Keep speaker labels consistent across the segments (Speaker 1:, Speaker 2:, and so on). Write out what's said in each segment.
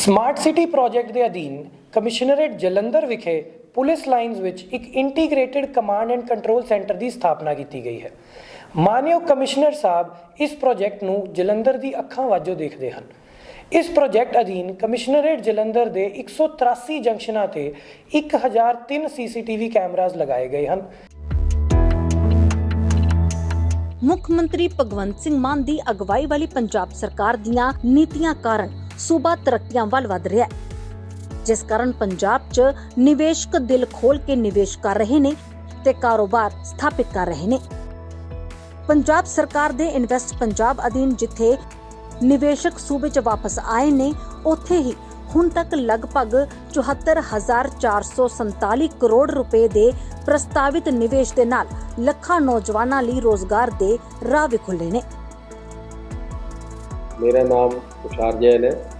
Speaker 1: Smart city project ਦੇ ਅਧੀਨ commissionerate Jalandhar ਵਿਖੇ ਪੁਲਿਸ ਲਾਈਨਜ਼ ਵਿੱਚ ਇੱਕ integrated command and control centre ਦੀ ਸਥਾਪਨਾ ਕੀਤੀ ਗਈ ਹੈ। ਮਾਨਯੋਗ ਕਮਿਸ਼ਨਰ ਸਾਹਿਬ ਇਸ ਪ੍ਰੋਜੈਕਟ ਨੂੰ ਜਲੰਧਰ ਦੀ ਅੱਖਾਂ ਵਾਜੋ ਦੇਖਦੇ ਹਨ। ਇਸ ਪ੍ਰੋਜੈਕਟ ਅਧੀਨ ਕਮਿਸ਼ਨਰੇਟ ਜਲੰਧਰ ਦੇ 183 ਜੰਕਸ਼ਨਾਂ ਤੇ 1003 ਸੀਸੀਟੀਵੀ ਕੈਮਰਾਜ਼ ਲਗਾਏ ਗਏ ਹਨ।
Speaker 2: ਮੁੱਖ ਮੰਤਰੀ ਭਗਵੰਤ ਸਿੰਘ ਮਾਨ ਦੀ ਅਗਵਾਈ ਵਾਲੀ ਪੰਜਾਬ ਸਰਕਾਰ ਦੀਆਂ ਨੀਤੀਆਂ ਕਾਰਨ ਸੂਬਾ ਤਰੱਕੀਆਂ ਵੱਲ ਵਧ ਰਿਹਾ ਹੈ। ਜਿਸ ਕਾਰਨ ਪੰਜਾਬ 'ਚ ਨਿਵੇਸ਼ਕ ਦਿਲ ਖੋਲ ਕੇ ਨਿਵੇਸ਼ ਕਰ ਰਹੇ ਨੇ ਤੇ ਕਾਰੋਬਾਰ ਸਥਾਪਿਤ ਕਰ ਰਹੇ ਨੇ। ਪੰਜਾਬ ਸਰਕਾਰ ਦੇ ਇਨਵੈਸਟ ਪੰਜਾਬ ਅਧੀਨ ਜਿੱਥੇ ਨਿਵੇਸ਼ਕ ਸੂਬੇ 'ਚ ਵਾਪਸ ਆਏ ਨੇ, ਉੱਥੇ ਹੀ ਹੁਣ ਤੱਕ ਲਗਭਗ 74447 ਕਰੋੜ ਰੁਪਏ ਦੇ ਪ੍ਰਸਤਾਵਿਤ ਨਿਵੇਸ਼ ਦੇ ਨਾਲ ਲੱਖਾਂ ਨੌਜਵਾਨਾਂ ਲਈ ਰੋਜ਼ਗਾਰ ਦੇ ਰਾਹ ਵੀ ਖੁੱਲੇ ਨੇ।
Speaker 3: ਮੇਰਾ ਨਾਮ ਤੁਸ਼ਾਰ ਜੈਨ ਹੈ।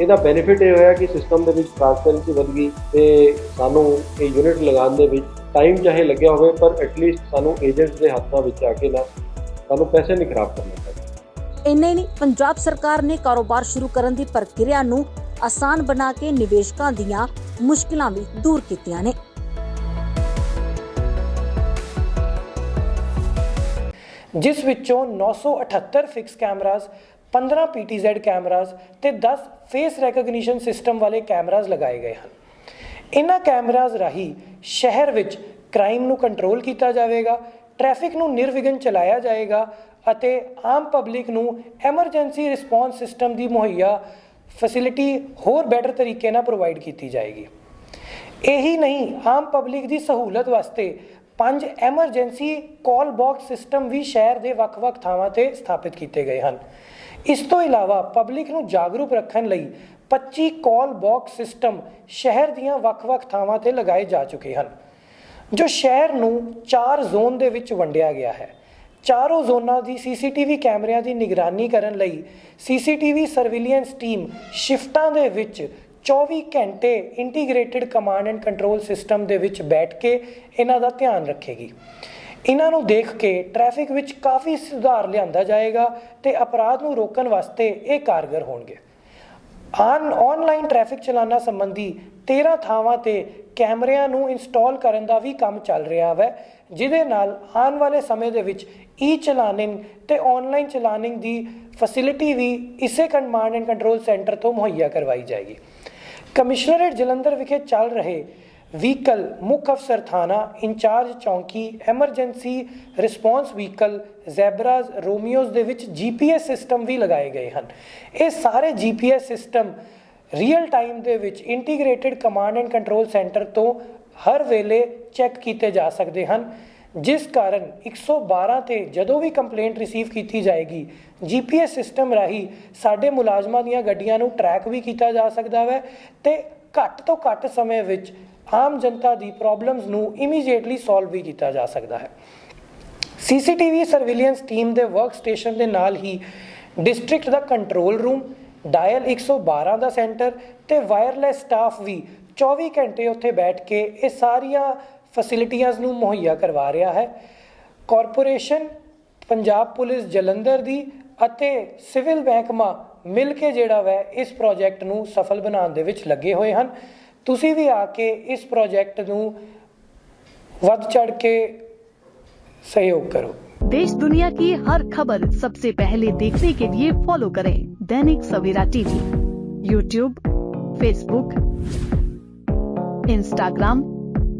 Speaker 3: ਇਹਦਾ ਬੈਨੀਫਿਟ ਇਹ ਹੋਇਆ ਕਿ ਸਿਸਟਮ ਦੇ ਵਿੱਚ ਟ੍ਰਾਂਸਪੇਰੈਂਸੀ ਵਧ ਗਈ ਤੇ ਸਾਨੂੰ ਇਹ ਯੂਨਿਟ ਲਗਾਉਣ ਦੇ ਵਿੱਚ ਟਾਈਮ ਚਾਹੇ ਲੱਗਿਆ ਹੋਵੇ ਪਰ ਐਟਲੀਸਟ ਸਾਨੂੰ ਏਜੰਟਸ ਦੇ ਹੱਥਾਂ ਵਿੱਚ ਆ ਕੇ ਨਾ ਸਾਨੂੰ ਪੈਸੇ ਨਹੀਂ ਖਰਾਬ ਕਰਨੇ ਪੈਂਦੇ
Speaker 2: ਇੰਨੇ ਨਹੀਂ ਪੰਜਾਬ ਸਰਕਾਰ ਨੇ ਕਾਰੋਬਾਰ ਸ਼ੁਰੂ ਕਰਨ ਦੀ ਪ੍ਰਕਿਰਿਆ ਨੂੰ ਆਸਾਨ ਬਣਾ ਕੇ ਨਿਵੇਸ਼ਕਾਂ ਦੀਆਂ ਮੁਸ਼ਕਲਾਂ ਵੀ ਦੂਰ ਕੀਤੀਆਂ ਨੇ।
Speaker 1: ਜਿਸ ਵਿੱਚੋਂ 978 ਫਿਕਸ ਕੈਮਰਾਜ਼ 15 PTZ ਕੈਮਰਾਜ਼ ਤੇ 10 ਫੇਸ ਰੈਕਗਨੀਸ਼ਨ ਸਿਸਟਮ ਵਾਲੇ ਕੈਮਰਾਜ਼ ਲਗਾਏ ਗਏ ਹਨ। ਇਹਨਾਂ ਕੈਮਰਾਜ਼ ਰਾਹੀਂ ਸ਼ਹਿਰ ਵਿੱਚ ਕ੍ਰਾਈਮ ਨੂੰ ਕੰਟਰੋਲ ਕੀਤਾ ਜਾਵੇਗਾ ਟ੍ਰੈਫਿਕ ਨੂੰ ਨਿਰਵਿਘਨ ਚਲਾਇਆ ਜਾਏਗਾ ਅਤੇ ਆਮ ਪਬਲਿਕ ਨੂੰ ਐਮਰਜੈਂਸੀ ਰਿਸਪੌਂਸ ਸਿਸਟਮ ਦੀ ਮੁਹੱਈਆ ਫੈਸਿਲਿਟੀ ਹੋਰ ਬੈਟਰ ਤਰੀਕੇ ਨਾਲ ਪ੍ਰੋਵਾਈਡ ਕੀਤੀ ਜਾਏਗੀ। ਇਹੀ ਨਹੀਂ, ਆਮ ਪਬਲਿਕ ਦੀ ਸਹੂਲਤ ਵਾਸਤੇ ਪੰਜ ਐਮਰਜੈਂਸੀ ਕਾਲ ਬਾਕਸ ਸਿਸਟਮ ਵੀ ਸ਼ਹਿਰ ਦੇ ਵੱਖ-ਵੱਖ ਥਾਵਾਂ ਤੇ ਸਥਾਪਿਤ ਕੀਤੇ ਗਏ ਹਨ। ਇਸ ਤੋਂ ਇਲਾਵਾ ਪਬਲਿਕ ਨੂੰ ਜਾਗਰੂਕ ਰੱਖਣ ਲਈ 25 ਕਾਲ ਬਾਕਸ ਸਿਸਟਮ ਸ਼ਹਿਰ ਦੀਆਂ ਵੱਖ-ਵੱਖ ਥਾਵਾਂ ਤੇ ਲਗਾਏ ਜਾ ਚੁੱਕੇ ਹਨ, ਜੋ ਸ਼ਹਿਰ ਨੂੰ ਚਾਰ ਜ਼ੋਨ ਦੇ ਵਿੱਚ ਵੰਡਿਆ ਗਿਆ ਹੈ। ਚਾਰੋਂ ਜ਼ੋਨਾਂ ਦੀ ਸੀਸੀਟੀਵੀ ਕੈਮਰਿਆਂ ਦੀ ਨਿਗਰਾਨੀ ਕਰਨ ਲਈ ਸੀਸੀਟੀਵੀ ਸਰਵੇਲੈਂਸ ਟੀਮ ਸ਼ਿਫਟਾਂ ਦੇ ਵਿੱਚ 24 ਘੰਟੇ integrated command and control system ਦੇ ਵਿੱਚ ਬੈਠ ਕੇ ਇਹਨਾਂ ਦਾ ਧਿਆਨ ਰੱਖੇਗੀ। ਇਹਨਾਂ ਨੂੰ ਦੇਖ ਕੇ ਟ੍ਰੈਫਿਕ ਵਿੱਚ ਕਾਫੀ ਸੁਧਾਰ ਲਿਆਂਦਾ ਜਾਏਗਾ ਤੇ ਅਪਰਾਧ ਨੂੰ ਰੋਕਣ ਵਾਸਤੇ ਇਹ ਕਾਰਗਰ ਹੋਣਗੇ। ਆਨ ਆਨਲਾਈਨ ਟ੍ਰੈਫਿਕ ਚਲਾਨਾ ਸੰਬੰਧੀ 13 ਥਾਵਾਂ ਤੇ ਕੈਮਰਿਆਂ ਨੂੰ ਇੰਸਟਾਲ ਕਰਨ ਦਾ ਵੀ ਕੰਮ ਚੱਲ ਰਿਹਾ ਹੈ ਜਿਹਦੇ ਨਾਲ ਆਉਣ ਵਾਲੇ ਸਮੇਂ ਦੇ ਵਿੱਚ ਈ ਚਲਾਨਿੰਗ ਤੇ ਆਨਲਾਈਨ ਚਲਾਨਿੰਗ ਦੀ ਫੈਸਿਲਿਟੀ ਵੀ ਇਸੇ ਕਮਾਂਡ ਐਂਡ ਕੰਟਰੋਲ ਸੈਂਟਰ ਤੋਂ ਮੁਹੱਈਆ ਕਰਵਾਈ ਜਾਏਗੀ। ਕਮਿਸ਼ਨਰੇਟ ਜਲੰਧਰ ਵਿਖੇ ਚੱਲ ਰਹੇ ਵਹੀਕਲ ਮੁੱਖ ਅਫਸਰ ਥਾਣਾ ਇੰਚਾਰਜ ਚੌਂਕੀ emergency response vehicle zebras Romeos ਦੇ ਵਿੱਚ ਜੀਪੀਐਸ ਸਿਸਟਮ ਵੀ ਲਗਾਏ ਗਏ ਹਨ। ਇਹ ਸਾਰੇ ਜੀਪੀਐਸ ਸਿਸਟਮ ਰੀਅਲ ਟਾਈਮ ਦੇ ਵਿੱਚ integrated command and control centre ਤੋਂ ਹਰ ਵੇਲੇ ਚੈੱਕ ਕੀਤੇ ਜਾ ਸਕਦੇ ਹਨ। ਜਿਸ ਕਾਰਨ 112 ਤੇ ਜਦੋਂ ਵੀ ਕੰਪਲੇਂਟ ਰਿਸੀਵ ਕੀਤੀ ਜਾਏਗੀ ਜੀਪੀਐਸ ਸਿਸਟਮ ਰਾਹੀਂ ਸਾਡੇ ਮੁਲਾਜ਼ਮਾਂ ਦੀਆਂ ਗੱਡੀਆਂ ਨੂੰ ਟਰੈਕ ਵੀ ਕੀਤਾ ਜਾ ਸਕਦਾ ਹੈ ਤੇ ਘੱਟ ਤੋਂ ਘੱਟ ਸਮੇਂ ਵਿੱਚ ਆਮ ਜਨਤਾ ਦੀ ਪ੍ਰੋਬਲਮਸ ਨੂੰ ਇਮੀਡੀਏਟਲੀ ਸੋਲਵ ਵੀ ਕੀਤਾ ਜਾ ਸਕਦਾ ਹੈ। ਸੀਸੀਟੀਵੀ ਸਰਵੇਲੈਂਸ ਟੀਮ ਦੇ ਵਰਕ ਸਟੇਸ਼ਨ ਦੇ ਨਾਲ ਹੀ ਡਿਸਟ੍ਰਿਕਟ ਦਾ ਕੰਟਰੋਲ ਰੂਮ ਡਾਇਲ 112 ਦਾ ਸੈਂਟਰ ਤੇ ਵਾਇਰਲੈਸ ਸਟਾਫ ਵੀ 24 ਘੰਟੇ ਉੱਥੇ ਬੈਠ ਕੇ ਇਹ ਸਾਰੀਆਂ ਫੈਸਿਲਿਟੀਆਂ ਨੂੰ ਮੁਹੱਈਆ ਕਰਵਾ ਰਿਹਾ ਹੈ ਕਾਰਪੋਰੇਸ਼ਨ ਪੰਜਾਬ ਪੁਲਿਸ ਜਲੰਧਰ ਦੀ ਅਤੇ ਸਿਵਲ ਮਹਿਕਮਾ ਮਿਲ ਕੇ ਜਿਹੜਾ ਵੈ ਇਸ ਪ੍ਰੋਜੈਕਟ ਨੂੰ ਸਫਲ ਬਣਾਉਣ ਦੇ ਵਿੱਚ ਲੱਗੇ ਹੋਏ ਹਨ ਤੁਸੀਂ ਵੀ ਆ ਕੇ ਇਸ ਪ੍ਰੋਜੈਕਟ ਨੂੰ ਵੱਧ ਚੜ ਕੇ सहयोग करो
Speaker 4: देश दुनिया की हर खबर सबसे पहले देखने के लिए फॉलो करें Dainik Savera TV YouTube Facebook Instagram